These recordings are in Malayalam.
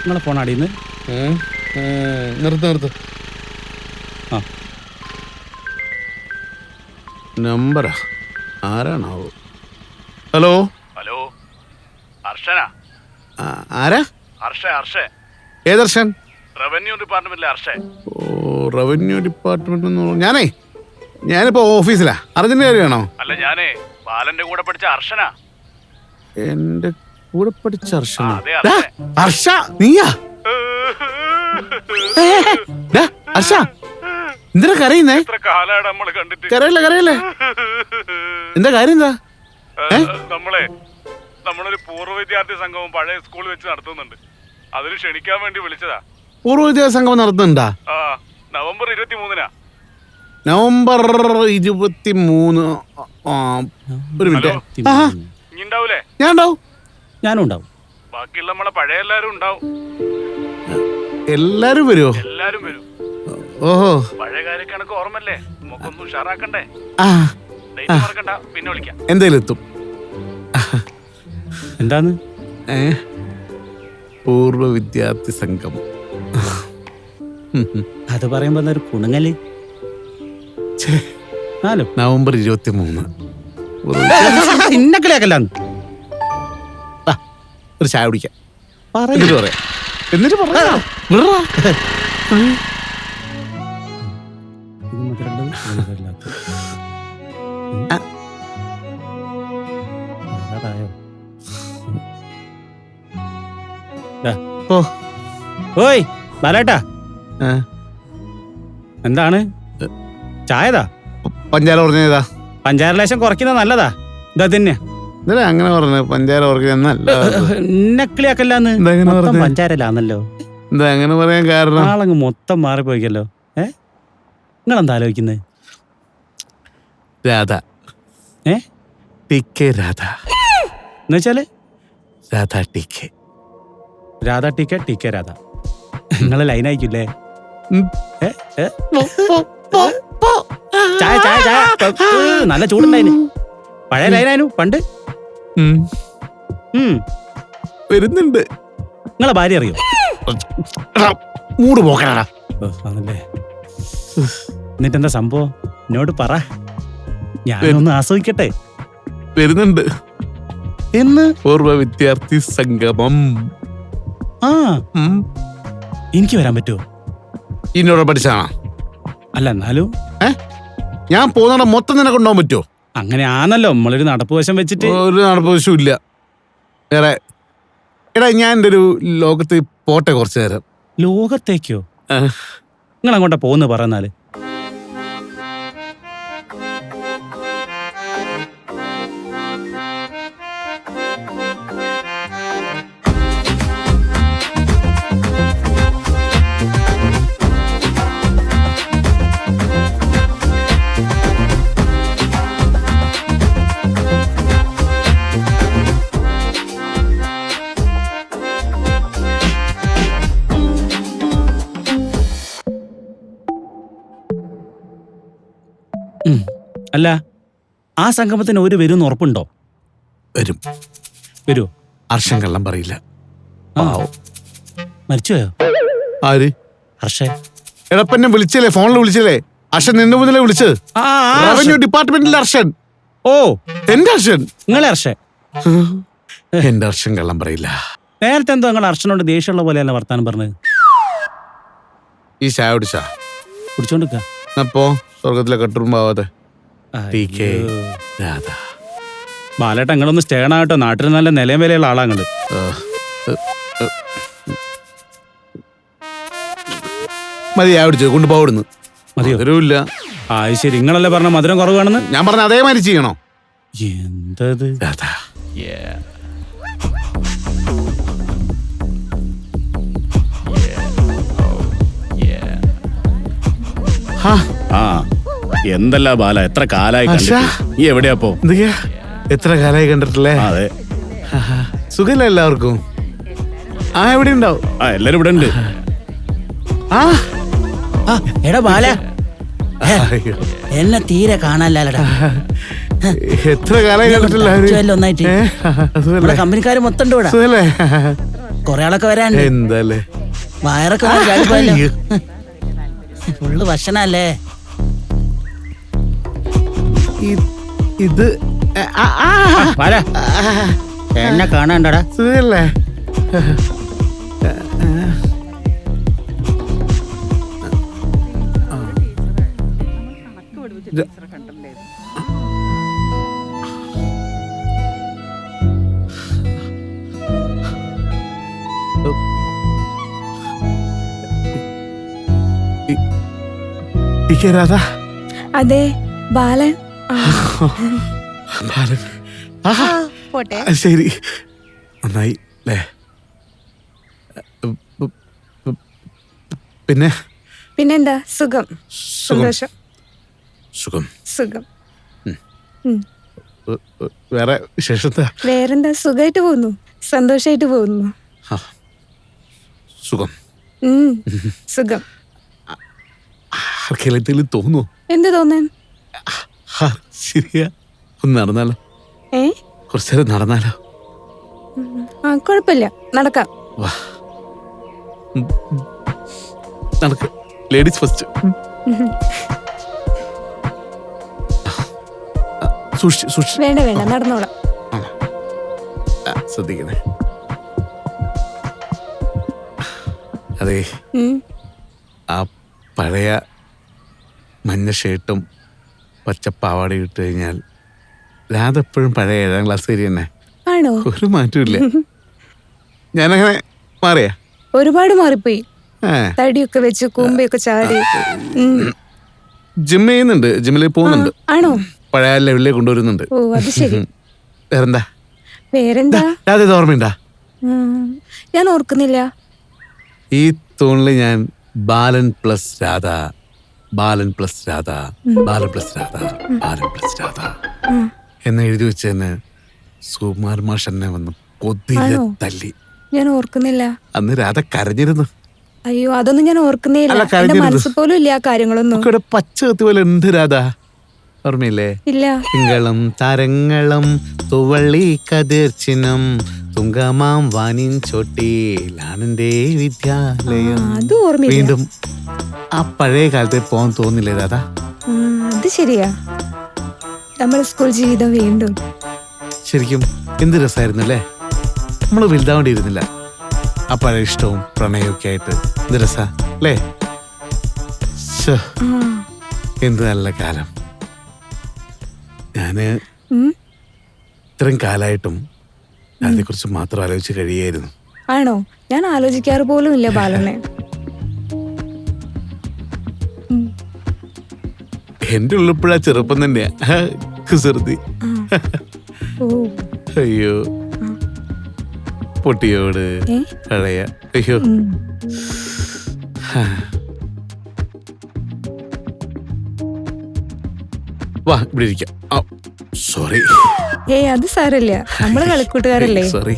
നിങ്ങളെ ഫോൺ അടിയിൽ നിന്ന് നിർത്തു നിർത്ത്. ആ. നമ്പറാ. ആരാണാവോ? ഹലോ? ഹലോ? ഹർഷനാ? ആ, ആരാ? ഹർഷ ഹർഷ. ഏദർശൻ റവന്യൂ ഡിപ്പാർട്ട്മെന്റിലെ ഹർഷ. ഓ റവന്യൂ ഡിപ്പാർട്ട്മെന്റ് ഞാനേ ഞാനിപ്പോ ഓഫീസിലാ. അർജന്റ് കാര്യമാണോ അല്ല ഞാനേ ബാലന്റെ കൂടെ പഠിച്ച ഹർഷനാ. എന്റെ കൂടെ പഠിച്ച ഹർഷ. ഹർഷ നീയാ? ഹർഷ എന്തിനാ കരയുന്നേ? കരയല്ലേ കരയല്ലേ? എന്താ കാര്യം എന്താ? നമ്മളെ നമ്മളൊരു പൂർവ വിദ്യാർത്ഥി സംഘവും പഴയ സ്കൂളിൽ വെച്ച് നടത്തുന്നുണ്ട്. അതിന് ക്ഷണിക്കാൻ വേണ്ടി വിളിച്ചതാ. പൂർവ വിദ്യാർത്ഥി സംഗമം നടത്തുന്നുണ്ടാ? നവംബർ ഇരുപത്തി മൂന്നിനാ നവംബർ ഇരുപത്തി മൂന്ന് ഒരു മിനിറ്റ്. ഞാൻ ഉണ്ടാവും ഞാനും ഉണ്ടാവും. ബാക്കിയുള്ള നമ്മളെ പഴയ എല്ലാരും ഉണ്ടാവും. എല്ലാരും വരുമോ എല്ലാരും വരും. ഓഹോ. പഴയ കാര്യക്കണക്ക് ഓർമ്മല്ലേ നമുക്കൊന്നും ഉഷാറാക്കണ്ടേ? ആ. ഡേറ്റ് മറക്കണ്ട. പിന്നെ വിളിക്കാം. എന്തേലും എത്തും. എന്താന്ന്? ഏ? പൂർവ വിദ്യാർത്ഥി സംഘം അത് പറയുമ്പോ ഒരു കുണുങ്ങൽ? ഛേ, ആലോ നവംബർ ഇരുപത്തി മൂന്ന് ഇന്ന കളിയാക്കല്ലാന്ന്. ഒരു ചായ കുടിക്കാം. പറയൂ. എന്നിട്ട് പറയാം. എന്നിട്ട് പറയാം. ഓ ഓയ് ബാലേട്ടാ. എന്താണ്? ചായതാ? പഞ്ചാര പറഞ്ഞതാ പഞ്ചാര ലേശം കുറയ്ക്കുന്നത് നല്ലതാ. ഇതാ തന്നെ. ഇന്നലെ അങ്ങനെ പറഞ്ഞു പഞ്ചാര ഓർക്കുന്നല്ല എന്താ മൊത്തം പറഞ്ഞേ? പഞ്ചാരല്ലാന്നല്ലോ എന്താ അങ്ങനെ പറയാൻ കാരണം? ആളങ്ങ് മൊത്തം മാറിപ്പോയിക്കല്ലോ. ഏ? നിങ്ങളെന്താ ആലോചിക്കുന്നത് രാധ. ഏ? ടി കെ രാധ എന്നുവെച്ചാൽ Radha T K Radha T K T K Radha. നിങ്ങൾ ലൈൻ അയക്കില്ലേ ഉം. ഏ? ഏ? ചായ ചായ ചായ. ഏ, നല്ല ചൂടുണ്ടായിന്. പഴയ ലൈനായിരുന്നു പണ്ട്. വരുന്നുണ്ട്. നിങ്ങളെ ഭാര്യ അറിയോ? മൂട് പോക്കണടാ അതല്ലേ. എന്നിട്ട് എന്താ സംഭവം? എന്നോട് പറ. ഞാനൊന്ന് ആസ്വദിക്കട്ടെ. വരുന്നുണ്ട്. എന്ന്? പൂർവ വിദ്യാർത്ഥി സംഗമം. ആ. എനിക്ക് വരാൻ പറ്റുമോ? ഇന്നോട് പഠിച്ചാണോ? അല്ല എന്നാലും ഏ? ഞാൻ പോകുന്ന മൊത്തം നിനക്ക് കൊണ്ടുപോകാൻ പറ്റുമോ? അങ്ങനെ ആണല്ലോ നമ്മളൊരു നടപ്പ് വശം വെച്ചിട്ട്. ഒരു നടപ്പുവശവും ഇല്ല. വേറെ എടാ ഞാൻ എന്റെ ഒരു ലോകത്ത് പോട്ടെ കുറച്ചു നേരം. ലോകത്തേക്കോ? നിങ്ങൾ അങ്ങോട്ടാ പോകുന്നു പറഞ്ഞാൽ? അല്ല ആ സംഗമത്തിന് ഒരു വരും ഉറപ്പുണ്ടോ? വരും. വരുമോ ഹർഷം കള്ളം പറയില്ല. ആ. പാവം. മരിച്ചുപോയോ? ആര്? ഹർഷേ. എടപ്പന്നെ വിളിച്ചില്ലേ? ഫോണിൽ വിളിച്ചില്ലേ? ഹർഷൻ നിന്റെ മുതലേ വിളിച്ചത്. ആ ആ, റവന്യൂ ഹർഷൻ. ഡിപ്പാർട്ട്മെന്റിലെ ഹർഷൻ. ഓ. എന്റെ ഹർഷൻ. നിങ്ങളെ ഹർഷേ. എന്റെ ഹർഷൻ കള്ളം പറയില്ല. നേരത്തെ എന്തോ നിങ്ങൾ ഹർഷനോട് ദേഷ്യമുള്ള പോലെയല്ല വർത്താനം പറഞ്ഞത്? ഈ ചായ കുടിച്ചാ? കുടിച്ചോണ്ടിക്ക അപ്പോ സ്വർഗത്തിലെ കട്ടുറുമ്പാവാതെ ടി കെ രാധ. ബാലേട്ട നിങ്ങളൊന്ന് സ്റ്റേൺ ആകട്ടോ. നാട്ടിൽ നല്ല നിലയും വിലയുള്ള ആളാ നിങ്ങൾ ആ, ഏ, ഏ. മതി ആവിടിച്ചു കുടിച്ചു കൊണ്ടുപോകുന്നു മതിയോ? മധുരമില്ല ആ ശരി. നിങ്ങളല്ലേ പറഞ്ഞ മധുരം കുറവാണെന്ന്? ഞാൻ പറഞ്ഞ അതേ മാതിരി ചെയ്യണോ? എന്തത്? രാധ. ആ. എന്തല്ല ബാല? എത്ര കാലായി. കണ്ടിട്ട്? നീ എവിടെയാ പോ? എന്തൊക്കെയാ? എത്ര കാലായി കണ്ടിട്ടില്ലേ? അതെ. സുഖമില്ല എല്ലാവർക്കും? ആ എവിടെ ഉണ്ടാവും? ആ എല്ലാരും ഇവിടെ ഉണ്ട്. ആ. എടാ ബാല. അയ്യോ. എന്നെ തീരെ കാണാനില്ലടാ എത്ര കാലമായി കണ്ടിട്ടില്ല അവർ? ഒന്നായിട്ട്. ഏ? നമ്മുടെ സുഖല്ലേ കമ്പനിക്കാര് മൊത്തം ഉണ്ട് ഇവിടെ. സുഖല്ലേ? കൊറേ ആളൊക്കെ വരാനുണ്ട്. എന്താല്ലേ വയറൊക്കെ ഒന്ന് ചാടിപ്പോയല്ലോ. അയ്യോ. ഫുള്ള് ഭക്ഷണല്ലേ? ഇത് എന്നെ കാണാണ്ടടാ സുഖല്ലേ രാധ അതെ ബാലൻ ആഹാ. പോട്ടെ. ശരി. നന്നായി അല്ലേ പിന്നെ? പിന്നെന്താ? സുഖം. സന്തോഷം. സുഖം. സുഖം. വേറെ വിശേഷത്തെ വേറെന്താ? സുഖമായിട്ട് പോകുന്നു. സന്തോഷായിട്ട് പോകുന്നു. സുഖം. ഉം, സുഖം. തോന്നുമോ എന്ത് തോന്നാൻ? ശരിയാ. ഒന്ന് നടന്നാലോ? ഏ? കുറച്ചു നേരം നടന്നാലോ? ആ കുഴപ്പമില്ല. നടക്കാം. വാ. നടക്ക്. Ladies first. സൂക്ഷിച്ച് സൂക്ഷിച്ച്. വേണ്ട വേണ്ട നടന്നോളാം. ആ, ശ്രദ്ധിക്കണേ. അതെ. ഉം. ആ പഴയ മഞ്ഞ ഷർട്ടും പച്ച പാവാടയും ഇട്ട് കഴിഞ്ഞാൽ രാധ എപ്പോഴും പഴയ ഏഴാം ക്ലാസ് വരെ തന്നെ. ആണോ? ഒരു മാറ്റമില്ല ഞാനങ്ങനെ മാറിയാ? ഒരുപാട് മാറിപ്പോയി. ഏ തടിയൊക്കെ വെച്ച് കൂമ്പയൊക്കെ ചാടി. ഉം. ജിം ചെയ്യുന്നുണ്ട്. ജിമ്മിൽ പോകുന്നുണ്ട്. ആണോ? പഴയ ലെവലിലേക്ക് കൊണ്ടുവരുന്നുണ്ട്. ഓ അത് ശരി. വേറെന്താ? വേറെന്താ? രാധ ഇത് ഓർമ്മയുണ്ടാ? ഉം. ഞാൻ ഓർക്കുന്നില്ല. ഈ തോണിൽ ഞാൻ Balan plus Radha. Balan plus Radha Balan plus Radha Balan plus Radha. എന്ന് എഴുതി വെച്ചതിന് സുകുമാർ മാഷ് എന്നെ വന്ന് കൊതിയിലെ തല്ലി. ഞാൻ ഓർക്കുന്നില്ല. അന്ന് രാധ കരഞ്ഞിരുന്നു. അയ്യോ അതൊന്നും ഞാൻ ഓർക്കുന്നേ ഇല്ല. മനസ്സ് പോലും ഇല്ല ആ കാര്യങ്ങളൊന്നും. പച്ച കത്തി പോലെ എന്ത് രാധ. ഓർമ്മയില്ലേ? തിങ്കളും താരങ്ങളും തുവള്ളി കതിർച്ചിനം തുങ്കമാം വാനിൻ ചോട്ടിയിലാണെന്റെ വിദ്യാലയം. വീണ്ടും ആ പഴയ കാലത്ത് പോകാൻ തോന്നില്ലേ ദാദാ അത് ശരിയാ. നമ്മുടെ സ്കൂൾ ജീവിതം വീണ്ടും. ശരിക്കും എന്ത് രസമായിരുന്നു അല്ലേ നമ്മൾ വലുതാവേണ്ടിയിരുന്നില്ല. ആ പഴയ ഇഷ്ടവും പ്രണയവും ഒക്കെ ആയിട്ട്. എന്ത് രസ അല്ലേ? എന്ത് നല്ല കാലം. ഞാൻ ഇത്രയും കാലായിട്ടും അതിനെ കുറിച്ച് മാത്രം ആലോചിച്ച് കഴിയായിരുന്നു. ആണോ? ഞാൻ ആലോചിക്കാറ് പോലും ഇല്ല ബാലനെ എന്റെ ഉള്ളിപ്പോഴാ ചെറുപ്പം തന്നെയാ. കുസൃതി. അയ്യോ. പൊട്ടിയോട് പഴയ. അയ്യോ. വാ ഇവിടെ ഇരിക്കാം. സോറി ഏയ് അത് സാരല്ല നമ്മൾ കളിക്കൂട്ടുകാരല്ലേ? സോറി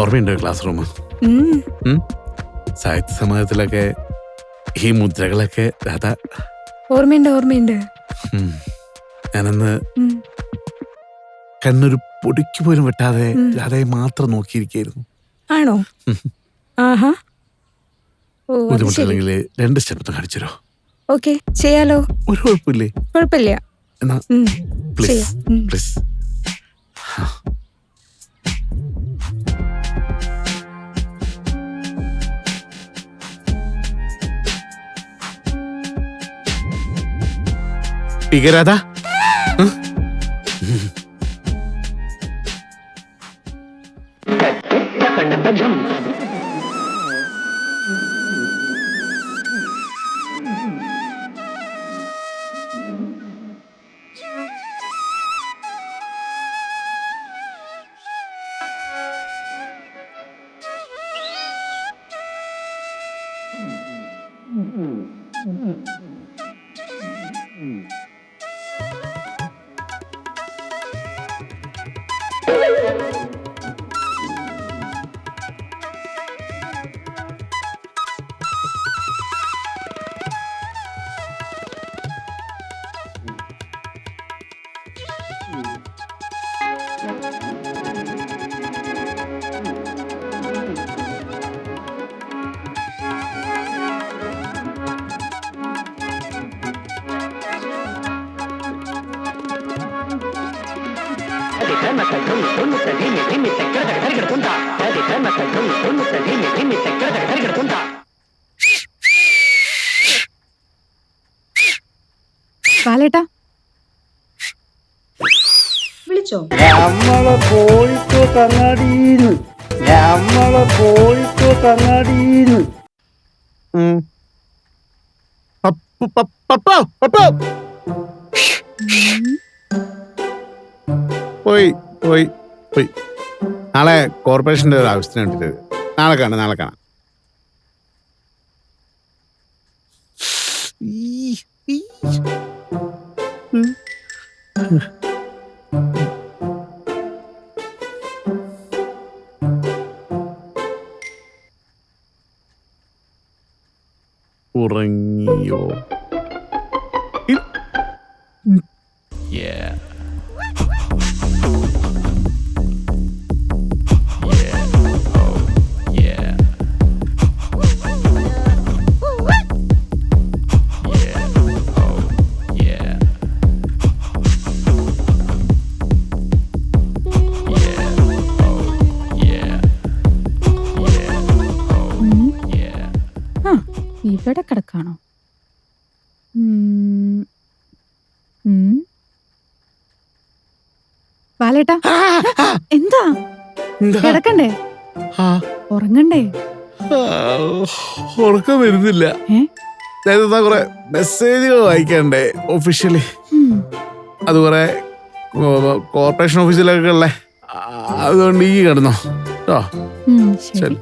ഓർമ്മയുണ്ടോ ക്ലാസ് റൂം സാഹിത്യ സമാജത്തിലൊക്കെ ഈ മുദ്രകളൊക്കെ രാധ ഓർമ്മയുണ്ട് ഓർമ്മയുണ്ട്. ഞാനന്ന് കണ്ണൊരു പൊടിക്ക് പോലും വെട്ടാതെ. രാധയെ മാത്രം നോക്കിയിരിക്കായിരുന്നു. ആണോ? ആഹാ. ബുദ്ധിമുട്ടില്ലെങ്കിൽ രണ്ട് സ്റ്റെപ്പ് കാണിച്ചോ ഓക്കെ ചെയ്യാലോ. ഒരു കുഴപ്പമില്ലേ? കുഴപ്പമില്ല. എന്നാ പ്ലീസ് പ്ലീസ് ബാലേട്ടാ. വിളിച്ചോ? നമ്മളെ നമ്മളെ പോയി. പോയി പോയി. നാളെ കോർപ്പറേഷന്റെ ഒരു ആവശ്യത്തിന് വേണ്ടിട്ട് നാളെ കാണാം നാളെ കാണാം. ഉറങ്ങിയോ? ബാലേട്ടാ എന്താ? കിടക്കണ്ടേ? ഉറങ്ങണ്ടേ? ഉറക്കം വരുന്നില്ല? കുറെ മെസ്സേജുകൾ വായിക്കണ്ടേ ഒഫീഷ്യലി അത് കുറെ കോർപ്പറേഷൻ ഓഫീസിലൊക്കെ ഉള്ളേ. അതുകൊണ്ട് ഈ കിടന്നോ. കേട്ടോ ശരി.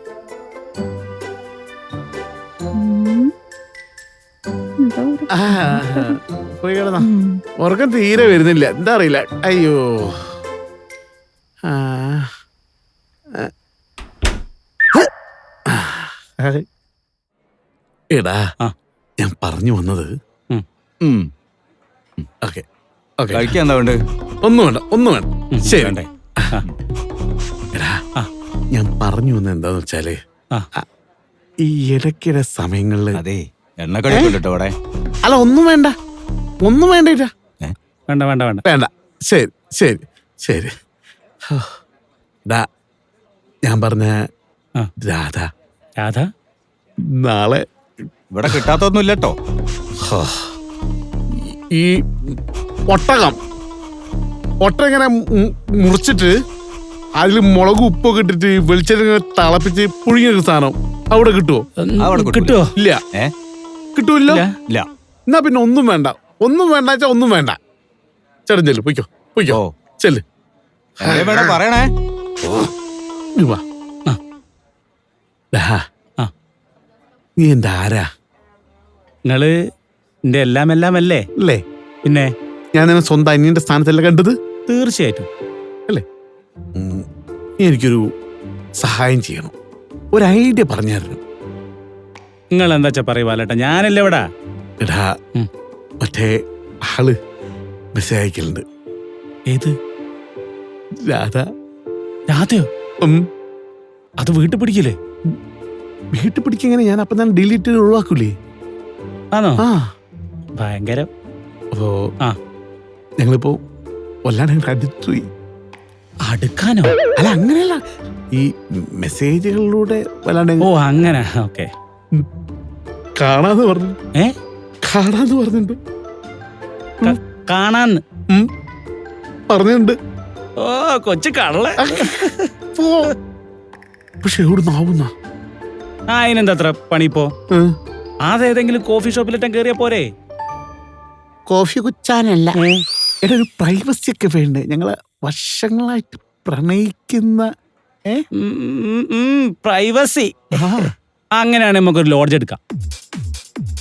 പോയി കിടന്നോ. ഉറക്കം തീരെ വരുന്നില്ല. എന്താ അറിയില്ല. അയ്യോ. എടാ. ഞാൻ പറഞ്ഞു വന്നത്. ഓക്കെ. ഓക്കെ. കഴിക്കാൻ എന്താ വേണ്ട ഒന്നും വേണ്ട ഒന്നും വേണ്ട. ശരി. എടാ ഞാൻ പറഞ്ഞു വന്നത് എന്താന്ന് വെച്ചാൽ ഈ ഇടയ്ക്കിടെ സമയങ്ങളിൽ അതെ എണ്ണക്കടിട്ടോ അവിടെ? അല്ല ഒന്നും വേണ്ട. ഒന്നും വേണ്ട ഇല്ല വേണ്ട വേണ്ട വേണ്ട. വേണ്ട. ശരി ശരി ശരി. ഡാ ഞാൻ പറഞ്ഞ ആ. രാധ. രാധ? നാളെ ഇവിടെ കിട്ടാത്തൊന്നും ഇല്ലട്ടോ ഈ ഒട്ടകം. ഒട്ടകം ഇങ്ങനെ മു- മുറിച്ചിട്ട് അതിൽ മുളക് ഉപ്പൊക്കെ ഇട്ടിട്ട് വെളിച്ചെണ്ണ തിളപ്പിച്ച് പുഴുങ്ങിയ സാധനം അവിടെ കിട്ടുമോ അവിടെ. കിട്ടുവോ? ഇല്ല. ഏ? കിട്ടൂല്ലോ? ഇല്ല. ഇല്ല. എന്നാ പിന്നെ ഒന്നും വേണ്ട. ഒന്നും വേണ്ട വെച്ചാ ഒന്നും വേണ്ട. ചേട്ടൻ ചെല്ലു പൊയ്ക്കോ പൊയ്ക്കോ. ഓ. ചെല്ല്. വേണേ പറയണേ. നീ എന്താ ആരാ? നിങ്ങൾ എന്റെ എല്ലാം എല്ലാം അല്ലേ? അല്ലേ? പിന്നെ? ഞാൻ നിന്നെ സ്വന്തം അന്യന്റെ സ്ഥാനത്തല്ല കണ്ടത്? തീർച്ചയായിട്ടും. അല്ലേ? എനിക്കൊരു സഹായം ചെയ്യണം. ഒരു ഐഡിയ പറഞ്ഞു തരണം നിങ്ങൾ എന്താ വെച്ചാ പറയൂ ബാലേട്ടാ ഞാനല്ലേ ഇവിടെ? എടാ. മറ്റേ ആൾ മെസ്സേജ് അയക്കലുണ്ട്. ഏത്? രാധ. രാധയോ? ഉം, അത് വീട്ടിൽ പിടിക്കില്ലേ? വീട്ടിൽ പിടിക്കെങ്ങനെ? ഞാൻ അപ്പൊ തന്നെ ഡിലീറ്റ് ചെയ്ത് ഒഴിവാക്കൂലേ? ആണോ? ആ. ഭയങ്കരം. അപ്പോ ആ. ഞങ്ങളിപ്പോ വല്ലാണ്ട് അങ്ങട് അടുത്തുപോയി അടുക്കാനോ? അല്ല അങ്ങനെയല്ല. ഈ മെസ്സേജുകളിലൂടെ വല്ലാണ്ട് അങ്ങ് ഓ അങ്ങനെ. ഓക്കെ. കാണാന്ന് പറഞ്ഞു. ഏ? കാണാന്ന് പറഞ്ഞിട്ടുണ്ട്. കാണാന്ന്. ഉം, പറഞ്ഞിട്ടുണ്ട്. ഓ കൊച്ചു കള്ള പോ. പക്ഷെ എവിടുന്ന് ആവുന്ന? ആ അതിനെന്താ അത്ര പണി ഇപ്പോ? അതേതെങ്കിലും കോഫി ഷോപ്പിലിട്ടം കേറിയ പോരെ? കോഫി കുച്ചാനല്ല? എടാ ഒരു പ്രൈവസി ഒക്കെ വേണ്ടേ? ഞങ്ങൾ വർഷങ്ങളായിട്ട് പ്രണയിക്കുന്ന പ്രൈവസി. ആ. അങ്ങനെയാണെങ്കിൽ നമുക്കൊരു ലോഡ്ജ് എടുക്കാം.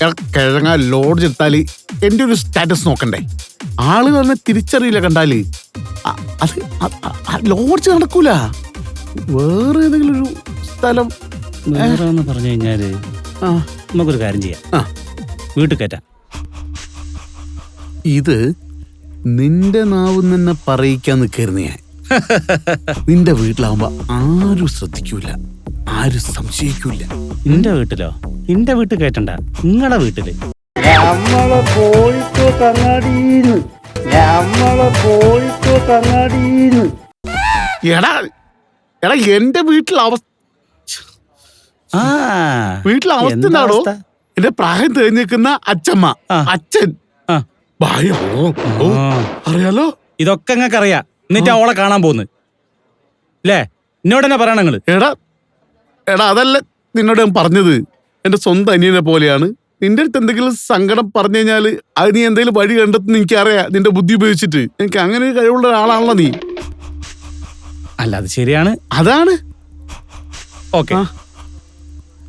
എടാ, കിഴങ്ങ ലോഡ്ജ് എടുത്താൽ എന്റെ ഒരു സ്റ്റാറ്റസ് നോക്കണ്ടേ? ആൾ തന്നെ തിരിച്ചറിയില്ല കണ്ടാൽ. അത് ലോഡ്ജ് നടക്കൂല. വേറെ ഏതെങ്കിലും ഒരു സ്ഥലം? വേറെ എന്ന് പറഞ്ഞു കഴിഞ്ഞാൽ ആ. നമുക്കൊരു കാര്യം ചെയ്യാം. ആ. വീട്ടിൽ കയറ്റാം. ഇത് നിന്റെ നാവ് തന്നെ പറയിക്കാൻ നിൽക്കരുന്ന് ഞാൻ. നിന്റെ വീട്ടിലാവുമ്പോ ആരും ശ്രദ്ധിക്കൂല ആരും സംശയിക്കൂല. നിന്റെ വീട്ടിലോ? നിന്റെ വീട്ടിൽ കയറ്റണ്ട നിങ്ങളെ വീട്ടിൽ. നമ്മളെ പോയിട്ടോ നമ്മളെ പോയിട്ട് അങ്ങാടിന്ന് എടാ എടാ എന്റെ വീട്ടിലെ അവസ്ഥ വീട്ടിലെ അവസ്ഥ എന്താ എന്താണോ? എന്റെ പ്രായം തെരഞ്ഞെടുക്കുന്ന അച്ഛമ്മ. അച്ഛൻ. ഭയോ അറിയാലോ? ഇതൊക്കെ നിങ്ങൾക്ക് അറിയാം എന്നിട്ട് അവളെ കാണാൻ പോന്ന്. അല്ലേ എന്നോട് തന്നെ പറയണങ്ങൾ നിങ്ങൾ. എടാ എടാ അതല്ല നിന്നോട് ഞാൻ പറഞ്ഞത്. എന്റെ സ്വന്തം അനിയനെ പോലെയാണ്. നിന്റെ അടുത്ത് എന്തെങ്കിലും സങ്കടം പറഞ്ഞു കഴിഞ്ഞാൽ അത് നീ എന്തെങ്കിലും വഴി കണ്ടെത്തുന്ന എനിക്കറിയാം. നിന്റെ ബുദ്ധി ഉപയോഗിച്ചിട്ട്. എനിക്ക് അങ്ങനെ ഒരു കഴിവുള്ള ഒരാളാണല്ലോ നീ. അല്ല അത് ശരിയാണ്. അതാണ്. ഓക്കെ. ആ.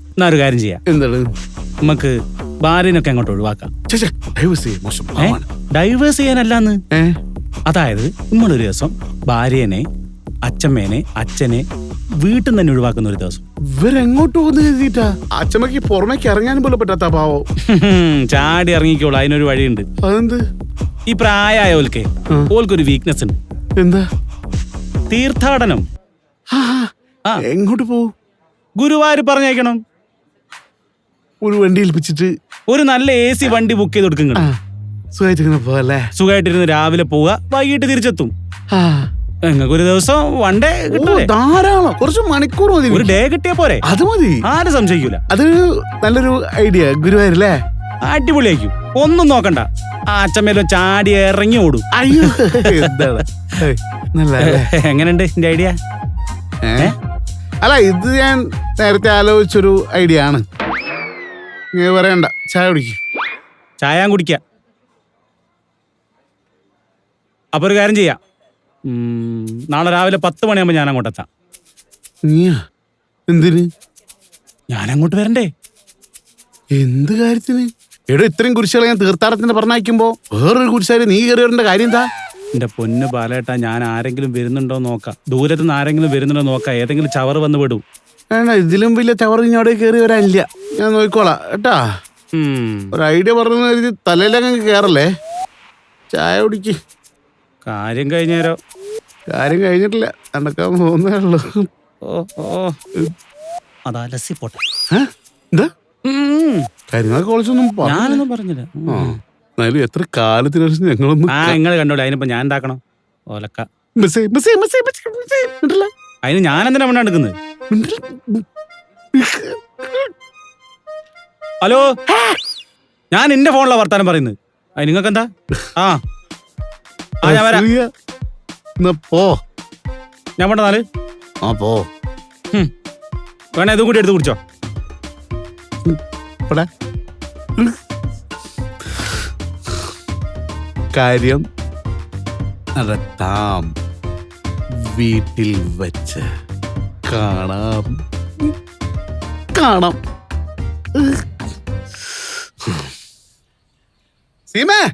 എന്നാ ഒരു കാര്യം ചെയ്യാം. എന്താണ്? നമുക്ക് ഭാര്യനൊക്കെ അങ്ങോട്ട് ഒഴിവാക്കാം. ഛെ, ഛെ, divorce ചെയ്യ്, മോശം. ഏ? പാവാണ്. ഡൈവേഴ്സ് ചെയ്യാനല്ലാന്ന്? ഏ? അതായത് നമ്മളൊരു ദിവസം ഭാര്യനെ അച്ഛമ്മേനെ അച്ഛനെ വീട്ടിൽ നിന്ന് തന്നെ ഒഴിവാക്കുന്ന ഒരു ദിവസം. ഇവരെങ്ങോട്ട് പോകുന്ന കരുതിയിട്ടാ അച്ഛമ്മക്ക് പുറമേക്ക് ഇറങ്ങാനും പോലും പറ്റാത്ത പാവോ? ചാടി ഇറങ്ങിക്കോളൂ അതിനൊരു വഴിയുണ്ട്. അതെന്ത്? ഈ പ്രായമായ ഓൽക്കെ. ഓൽക്കൊരു വീക്ക്നെസ് ഉണ്ട്. എന്താ? തീർത്ഥാടനം. ആ, ആ. എങ്ങോട്ട് പോവും? ഗുരുവായൂർ പറഞ്ഞേക്കണം ഒരു വണ്ടി ഏൽപ്പിച്ചിട്ട്. ഒരു നല്ല എ സി വണ്ടി ബുക്ക് ചെയ്ത് കൊടുക്കുന്നുണ്ട് ആ, സുഖമായിട്ട് ഇങ്ങനെ പോവല്ലേ സുഖമായിട്ടിരുന്ന് രാവിലെ പോവുക വൈകിട്ട് തിരിച്ചെത്തും. ആ. നിങ്ങൾക്ക് ഒരു ദിവസം വൺ ഡേ കിട്ടൂലേ? ധാരാളം. കുറച്ച് മണിക്കൂർ മതി. ഒരു ഡേ കിട്ടിയാ പോരെ? അത് മതി. ആരും സംശയിക്കൂല. അത് നല്ലൊരു ഐഡിയ ഗുരുവായൂരല്ലേ? അടിപൊളിയായിരിക്കും. ഒന്നും നോക്കണ്ട. ആ അച്ഛമ്മേലോ ചാടി ഇറങ്ങി ഓടും. അയ്യോ? എങ്ങനെയുണ്ട് എന്റെ ഐഡിയ അല്ല ഇത് ഞാൻ നേരത്തെ ആലോചിച്ചൊരു ഐഡിയ ആണ്. നീ പറയണ്ട. ചായ കുടിക്കും. ചായ ഞാൻ കുടിക്കാം. അപ്പൊ ഒരു കാര്യം ചെയ്യാം. നാളെ രാവിലെ പത്ത് മണിയാകുമ്പോൾ ഞാൻ അങ്ങോട്ട് എത്താം. നീയാ? എന്തിന്? ഞാൻ അങ്ങോട്ട് വരണ്ടേ? എന്ത് കാര്യത്തിന്? എടോ ഇത്രയും കുരിശുകളെ ഞാൻ തീർത്ഥാടനത്തിന് പറഞ്ഞയക്കുമ്പോ വേറൊരു കുരിശാര് നീ കയറി വരേണ്ട കാര്യം എന്താ? എന്റെ പൊന്ന് ബാലേട്ടാ ഞാൻ ആരെങ്കിലും വരുന്നുണ്ടോ നോക്കാം. ദൂരത്ത് നിന്ന് ആരെങ്കിലും വരുന്നുണ്ടോ നോക്കാം. ഏതെങ്കിലും ചവർ വന്ന് വിടൂ വേണ്ട ഇതിലും വലിയ ചവർ ഇനി അവിടെ കയറി വരാനില്ല. ഞാൻ നോക്കിക്കോളാം കേട്ടാ? ഉം, ഒരു ഐഡിയ പറഞ്ഞു കരുതി തലയിലങ്ങ് കയറല്ലേ ചായ കുടിക്ക്. കാര്യം കഴിഞ്ഞേരോ. കാര്യം കഴിഞ്ഞിട്ടില്ല. നടക്കാൻ പോകുന്നേ ഉള്ളൂ. അതാ ലസ്സി പോട്ടെ. ഏ? എന്താ? കോളേജൊന്നും പറഞ്ഞില്ല. ഞാനൊന്നും പറഞ്ഞില്ല. എന്നാലും എത്ര കാലത്തിന് ശേഷം ഞങ്ങളൊന്നും ആ നിങ്ങൾ കണ്ടോളൂ അതിനിപ്പോ ഞാൻ എന്താക്കണം? ഓലക്ക. മിസ്സേ, മിസ്സേ, മിസ്സേ, മിസ്സേ, മിസ്സേ. മിണ്ടില്ല, അതിന് ഞാൻ എന്തിനാ. ഹലോ? ഞാൻ എന്റെ ഫോണിലാ വർത്താനം പറയുന്നത്. അത് നിങ്ങൾക്ക് എന്താ ആ. ആ ഞാൻ വരാം. പോ. ഞാൻ വേണ്ട നാല്. ആ പോ. വേണേ ഇതും കൂടി എടുത്ത് കുടിച്ചോ. ഇവിടെ കാര്യം നടത്താം. വീട്ടിൽ വച്ച് കാണാം. കാണാം. സീമേ.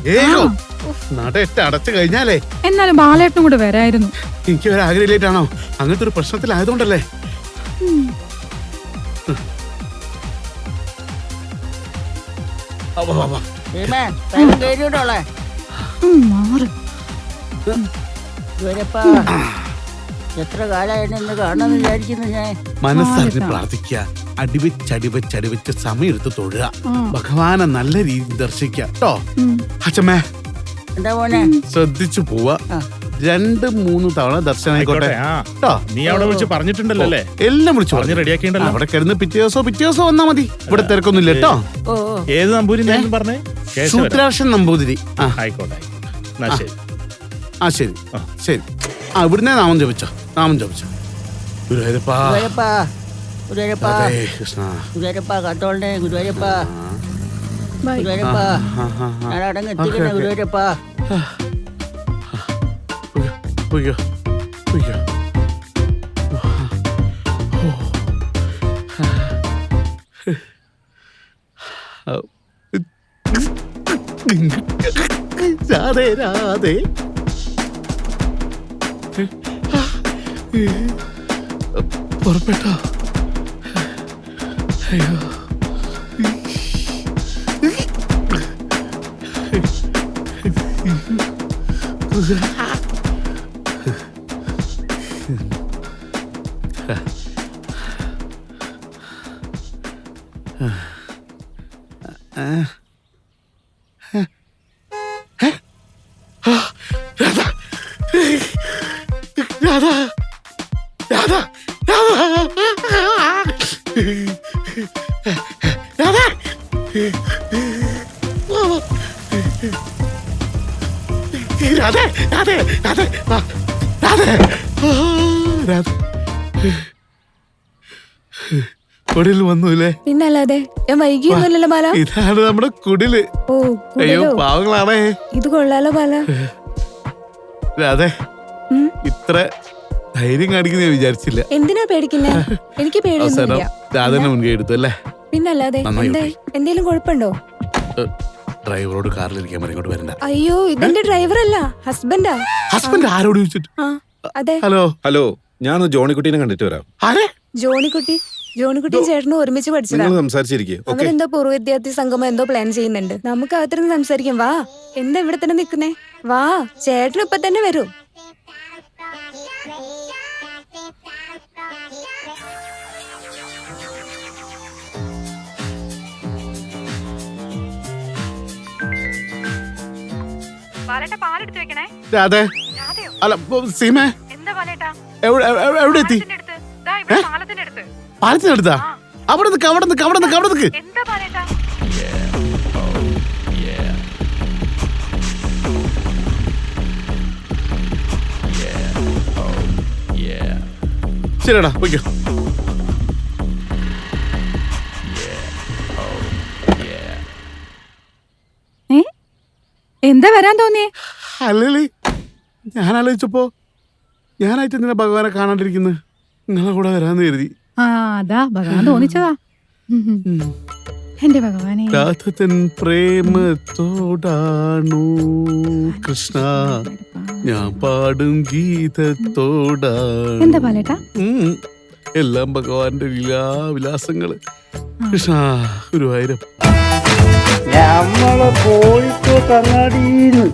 വേഗം. നടയിട്ട് അടച്ചു കഴിഞ്ഞാലേ എന്നാലും ബാലേട്ടനും കൂടെ വരായിരുന്നു. എനിക്ക് ഒരു ആഗ്രഹമില്ലായിട്ടാണോ അങ്ങനത്തെ ഒരു പ്രശ്നത്തിലായതുകൊണ്ടല്ലേ എത്ര കാലമായിട്ട് ഇന്ന് കാണണമെന്ന് വിചാരിക്കുന്നു ഞാൻ. മനസ്സറിഞ്ഞ് പ്രാർത്ഥിക്ക. പ്രാർത്ഥിക്കുക അടിവെച്ച് അടിവെച്ച് അടിവെച്ച് സമയെടുത്ത് തൊഴുക. ഭഗവാനെ നല്ല രീതിയിൽ ദർശിക്കുക കേട്ടോ അച്ഛമ്മേ എന്താ ശ്രദ്ധിച്ചു പോവാ. രണ്ട് മൂന്ന് തവണ ദർശനം ആയിക്കോട്ടെ. കേട്ടോ നീ അവിടെ വിളിച്ച് പറഞ്ഞിട്ടുണ്ടല്ലോ അല്ലേ? എല്ലാം വിളിച്ചു പറഞ്ഞ് പറഞ്ഞു. റെഡിയാക്കിണ്ടല്ലോ അവിടെ കിടന്ന് പിറ്റേ ദിവസോ പിറ്റേ ദിവസം വന്നാ മതി. ഇവിടെ തിരക്കൊന്നുമില്ല കേട്ടോ ഓ ഓ. ഏത് നമ്പൂരി പറഞ്ഞേ? കേശവൻ സൂത്രാക്ഷൻ നമ്പൂതിരി. ആ. ആയിക്കോട്ടെ ആയിക്കോട്ടെ. എന്നാ ആ. ശരി. ആ ശരി. ശരി. ആ ഇവിടുന്ന് നാമം ജപിച്ചോ. നാമം ജപിച്ചോ. ഗുരുവായൂരപ്പാ. ഗുരുവായൂരപ്പാ. ഗുരുവായൂരപ്പാ. രാധേ കൃഷ്ണ. ഗുരുവായൂരപ്പാ കത്തോളനെ ഗുരുവായൂരപ്പാ. ഗുരുവായൂരപ്പാ. ഞാൻ അടങ്ങ് എത്തിക്കണേ. ഗുരുവായൂരപ്പാ ഉയ്യോ, ഉയ്യോ. രാധേ രാധേ പുറപ്പെട്ടോ അയ്യോ Yeah. രാധേ രാധേ രാധേ. രാധേ. രാധേ. കുടിൽ വന്നുല്ലേ പിന്നല്ലാതെ ഞാൻ വൈകിയൊന്നുമില്ലല്ലോ ബാല. ഇതാണ് നമ്മുടെ കുടിൽ ഓ അയ്യോ പാവങ്ങളാണേ. ഇത് കൊള്ളാലോ ബാല. രാധേ ഇത്ര ധൈര്യം കാണിക്കുന്ന ഞാൻ വിചാരിച്ചില്ല. എന്തിനാ പേടിക്കുന്നേ? എനിക്ക് പേടിയൊന്നുമില്ല. രാധനെ മുൻകൈ എടുത്തു അല്ലേ? പിന്നല്ലാതെ എന്തേലും കുഴപ്പമുണ്ടോ? ഡ്രൈവറോട് കാറിലിരിക്കാൻ പറയും ഇങ്ങോട്ട് വരണ്ട. അയ്യോ ഇതിന്റെ ഡ്രൈവർ അല്ല ഹസ്ബൻഡാ ഹസ്ബൻഡ് ആരോട് ചോദിച്ചിട്ട്? ആ അതെ. ഹലോ. ഹലോ ഞാൻ ജോണിക്കുട്ടീനെ കണ്ടിട്ട് വരാം. ആരെ? ജോണിക്കുട്ടി ജോണിക്കുട്ടിയും ചേട്ടനും ഒരുമിച്ച് പഠിച്ചതാ. നിങ്ങൾ സംസാരിച്ചിരിക്കേ. ഓക്കെ. അവരെന്തോ പൂർവ വിദ്യാർത്ഥി സംഗമം എന്തോ പ്ലാൻ ചെയ്യുന്നുണ്ട്. നമുക്ക് അകത്തിരുന്ന് സംസാരിക്കാം. വാ എന്താ ഇവിടെ തന്നെ നിക്കുന്നേ വാ ചേട്ടൻ ഇപ്പൊ തന്നെ വരും. പാലെടുത്ത് വെക്കണേ. രാധേ അല്ല സീമേ. എന്താ പാലേട്ടാ? എവിടെ എത്തി? പാലത്തിനടുത്താ അവിടെ നിൽക്ക് അവിടെ നിൽക്ക് അവിടെ നിൽക്ക് അവിടെ നിൽക്ക് എന്താ പാലേട്ടാ? ശരിടാ പോയിക്കോ. എന്താ വരാൻ തോന്നിയേ? അല്ലേ ഞാൻ ആലോചിച്ചപ്പോ ഞാനായിട്ട് എന്തിനാ ഭഗവാനെ കാണാണ്ടിരിക്കുന്നത് നിങ്ങളെ കൂടെ വരാന്ന് കരുതി. ആ അതാ ഭഗവാൻ തോന്നിച്ചതാ. എന്റെ ഭഗവാനെ. രാധതൻ പ്രേമത്തോടാണു. കൃഷ്ണ ഞാൻ പാടും ഗീതത്തോടാണ്. എന്താ പാലേട്ടാ? എല്ലാം ഭഗവാന്റെ ലീലാവിലാസങ്ങൾ. കൃഷ്ണ ഗുരുവായൂരം നമ്മളെ കോഴിക്കോട്ട് അങ്ങാടിന്ന്